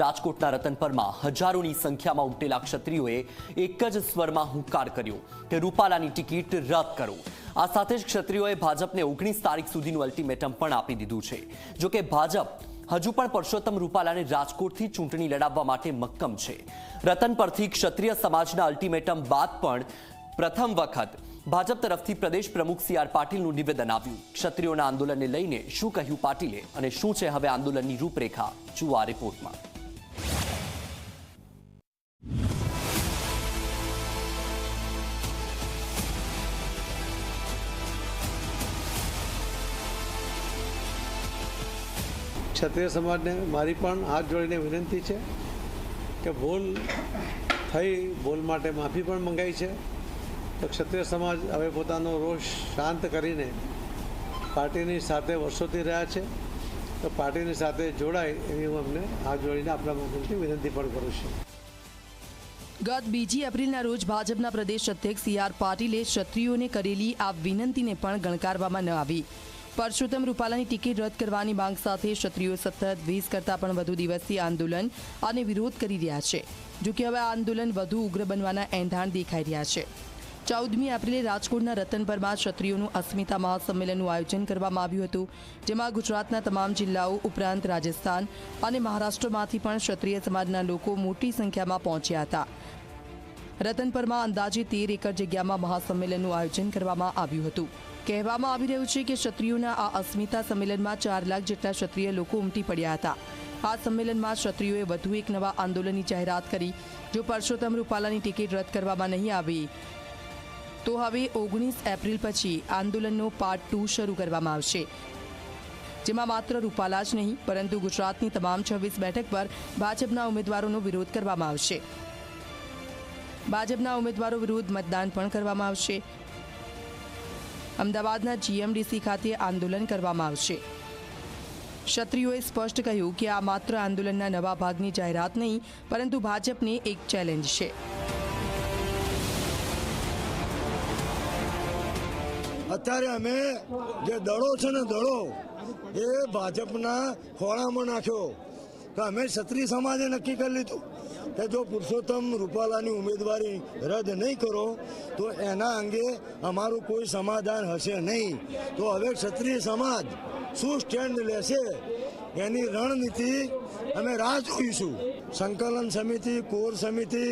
રાજકોટના રતનપરમાં હજારોની સંખ્યામાં ઉમટેલા ક્ષત્રિયોએ એક જ સ્વરમાં હુંકાર કર્યો. કે રૂપાલાની ટિકિટ રદ કરો. આ સાથે જ ક્ષત્રિયોએ ભાજપને ઓગણીસ તારીખ સુધીનું અલ્ટિમેટમ પણ આપી દીધું છે. જો કે ભાજપ હજુ પણ પરસોત્તમ રૂપાલાને રાજકોટથી ચૂંટણી લડાવવા માટે મક્કમ છે. રતન પરથી ક્ષત્રિય સમાજના અલ્ટિમેટમ બાદ પણ પ્રથમ વખત ભાજપ તરફથી પ્રદેશ પ્રમુખ સી આર પાટીલનું નિવેદન આવ્યું. ક્ષત્રિયોના આંદોલનને લઈને શું કહ્યું પાટીલે અને શું છે હવે આંદોલનની રૂપરેખા? જુઓ આ રિપોર્ટમાં. ક્ષત્રિય સમાજને મારી પણ હાથ જોડીને વિનંતી છે કે ભૂલ થઈ, ભૂલ માટે માફી પણ મંગાઈ છે. તો ક્ષત્રિય સમાજ હવે પોતાનો રોષ શાંત કરીને પાર્ટીની સાથે વર્ષોથી રહ્યા છે. તો પાર્ટીની સાથે જોડાય એવી હું અમને હાથ જોડીને આપણા મુખ્યમંત્રી વિનંતી પણ કરું છું. ગત બીજી એપ્રિલના રોજ ભાજપના પ્રદેશ અધ્યક્ષ સી આર પાટીલે ક્ષત્રિયોને કરેલી આ વિનંતીને પણ ગણકારવામાં ન આવી. પરસોત્તમ રૂપાલાની ટિકિટ રદ કરવાની માંગ સાથે ક્ષત્રિયો સતત વીસ કરતાં પણ વધુ દિવસથી આંદોલન અને વિરોધ કરી રહ્યા છે જોકે હવે આંદોલન વધુ ઉગ્ર બનવાના એંધાણ દેખાઈ રહ્યા છે. ચૌદમી એપ્રિલે રાજકોટના રતનપરમાં ક્ષત્રિયોનું અસ્મિતા મહાસંમેલનનું આયોજન કરવામાં આવ્યું હતું, જેમાં ગુજરાતના તમામ જિલ્લાઓ, ઉપરાંત રાજસ્થાન અને મહારાષ્ટ્રમાંથી પણ ક્ષત્રિય સમાજના લોકો મોટી સંખ્યામાં પહોંચ્યા હતા. રતનપરમાં અંદાજે તેર એકર જગ્યામાં મહાસંમેલનનું આયોજન કરવામાં આવ્યું હતું. કહેવામાં આવી રહ્યું છે કે ક્ષત્રિયોના આ અસ્મિતા સંમેલનમાં ચાર લાખ જેટલા ક્ષત્રિય લોકો ઉમટી પડ્યા હતા. આ સંમેલનમાં ક્ષત્રિયોએ વધુ એક નવા આંદોલનની જાહેરાત કરી, જો પરસોત્તમ રૂપાલાની ટિકિટ રદ કરવામાં નહીં આવી, તો હવે ઓગણીસ એપ્રિલ પછી આંદોલનનો પાર્ટ ટુ શરૂ કરવામાં આવશે. જેમાં માત્ર રૂપાલા જ નહીં, પરંતુ ગુજરાતની તમામ છવ્વીસ બેઠક પર ભાજપના ઉમેદવારોનો વિરોધ કરવામાં આવશે. ભાજપના ઉમેદવારો વિરુદ્ધ મતદાન પણ કરવામાં આવશે. અમદાવાદના જીએમડીસી ખાતે આંદોલન કરવામાં આવશે. ક્ષત્રિયોએ સ્પષ્ટ કહ્યું કે આ માત્ર આંદોલનના નવા ભાગની જાહેરાત નહીં, પરંતુ ભાજપને એક ચેલેન્જ છે. અત્યારે અમે જે દડો છે ને દડો એ ભાજપના ખોળામાં નાખ્યો. કે અમે ક્ષત્રિય સમાજે નક્કી કરી લીધું. કે જો પુરુષોત્તમ રૂપાલાની ઉમેદવારી રદ નહીં કરો, તો એના અંગે અમારું કોઈ સમાધાન હશે નહીં. તો હવે ક્ષત્રિય સમાજ શું સ્ટેન્ડ લેશે? એની રણનીતિ અમે રાહ જોઈશું. સંકલન સમિતિ, કોર સમિતિ,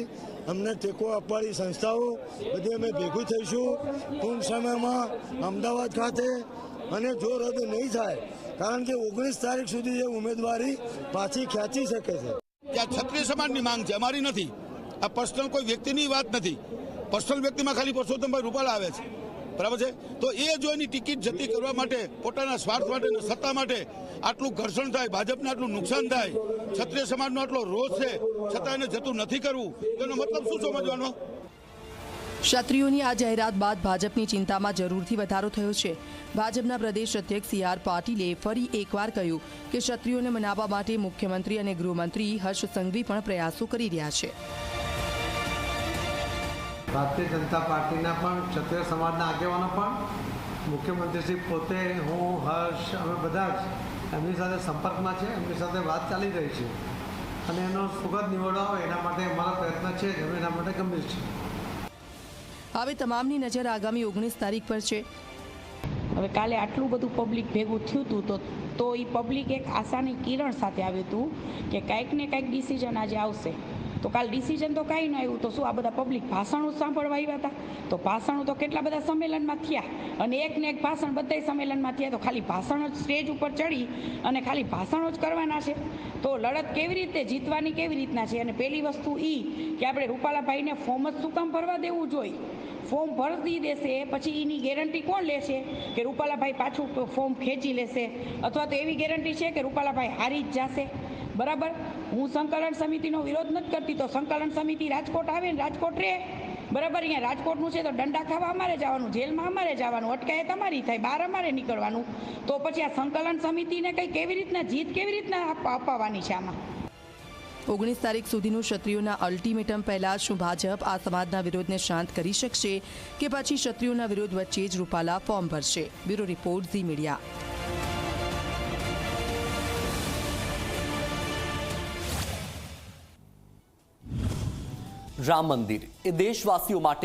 અમને ટેકો આપવાની સંસ્થાઓ બધી અમે ભેગું થઈશું. ટૂંક સમયમાં અમદાવાદ ખાતે અને જો રદ નહીં થાય, કારણ કે ઓગણીસ તારીખ સુધી એ ઉમેદવારી પાછી ખેંચી શકે છે. આ ક્ષત્રિય સમાજની માંગ છે, અમારી નથી. આ પર્સનલ કોઈ વ્યક્તિની વાત નથી. પર્સનલ વ્યક્તિમાં ખાલી પરસોત્તમભાઈ રૂપાલા આવે છે. બરાબર છે? તો એ જો એની ટિકિટ જતી કરવા માટે, પોતાના સ્વાર્થ માટે સત્તા માટે આટલું ઘર્ષણ થાય, ભાજપને આટલું નુકસાન થાય, ક્ષત્રિય સમાજનો આટલો રોષ છે, છતાં એને જતું નથી કરવું એનો મતલબ શું સમજવાનો? ક્ષત્રિયોની આ જાહેરાત બાદ ભાજપની ચિંતામાં જરૂરથી વધારો થયો છે. ભાજપના પ્રદેશ અધ્યક્ષ સી આર પાટીલે ફરી એકવાર કહ્યું કે ક્ષત્રિયોને મનાવવા માટે મુખ્યમંત્રી અને ગૃહમંત્રી હર્ષ સંઘવી પણ પ્રયાસો કરી રહ્યા છે. ભારતીય જનતા પાર્ટીના પણ ક્ષત્રિય સમાજના આગેવાનો પણ મુખ્યમંત્રીશ્રી પોતે, હું, હર્ષ, અમે બધા જ એમની સાથે સંપર્કમાં છે, એમની સાથે વાત ચાલી રહી છે. અને એનો સુગત નિવડો એના માટે અમારા પ્રયત્ન છે એના માટે ગંભીર છે. હવે તમામની નજર આગામી ઓગણીસ તારીખ પર છે. હવે કાલે આટલું બધું પબ્લિક ભેગું થયું હતું તો તો એ પબ્લિક એક આશાની કિરણ સાથે આવ્યું હતું કે કાંઈક ને કાંઈક ડિસિઝન આજે આવશે. તો કાલ ડિસિઝન તો કાંઈ ન આવ્યું. તો શું આ બધા પબ્લિક ભાષણો સાંભળવા આવ્યા હતા? તો ભાષણો તો કેટલા બધા સંમેલનમાં થયા. અને એક ને એક ભાષણ બધાય સંમેલનમાં થયા. તો ખાલી ભાષણ જ સ્ટેજ ઉપર ચડી અને ખાલી ભાષણો જ કરવાના છે. તો લડત કેવી રીતે, જીતવાની કેવી રીતના છે? અને પહેલી વસ્તુ એ કે આપણે રૂપાલાભાઈને ફોર્મ જ શું કામ ભરવા દેવું જોઈએ? ફોર્મ ભરતી દેશે, પછી એની ગેરંટી કોણ લેશે? કે રૂપાલાભાઈ પાછું ફોર્મ ખેંચી લેશે. અથવા તો એવી ગેરંટી છે કે રૂપાલાભાઈ હારી જ જશે? બરાબર? હું સંકલન સમિતિનો વિરોધ નથી કરતી, તો સંકલન સમિતિ રાજકોટ આવે ને રાજકોટ રહે. બરાબર? અહીંયા રાજકોટનું છે તો દંડા ખાવા અમારે જવાનું, જેલમાં અમારે જવાનું, અટકાયત અમારી થાય, બહાર અમારે નીકળવાનું. તો પછી આ સંકલન સમિતિને કંઈ કેવી રીતના, જીત કેવી રીતના અપાવવાની છે આમાં? ઓગણીસ તારીખ સુધીનું ક્ષત્રિયોના અલ્ટિમેટમ પહેલા શું ભાજપ આ સમાજના વિરોધને શાંત કરી શકશે કે પછી ક્ષત્રિયોના વિરોધ વચ્ચે જ રૂપાલા ફોર્મ ભરશે? Bureau report Zee media. Ram Mandir. એ દેશવાસીઓ માટે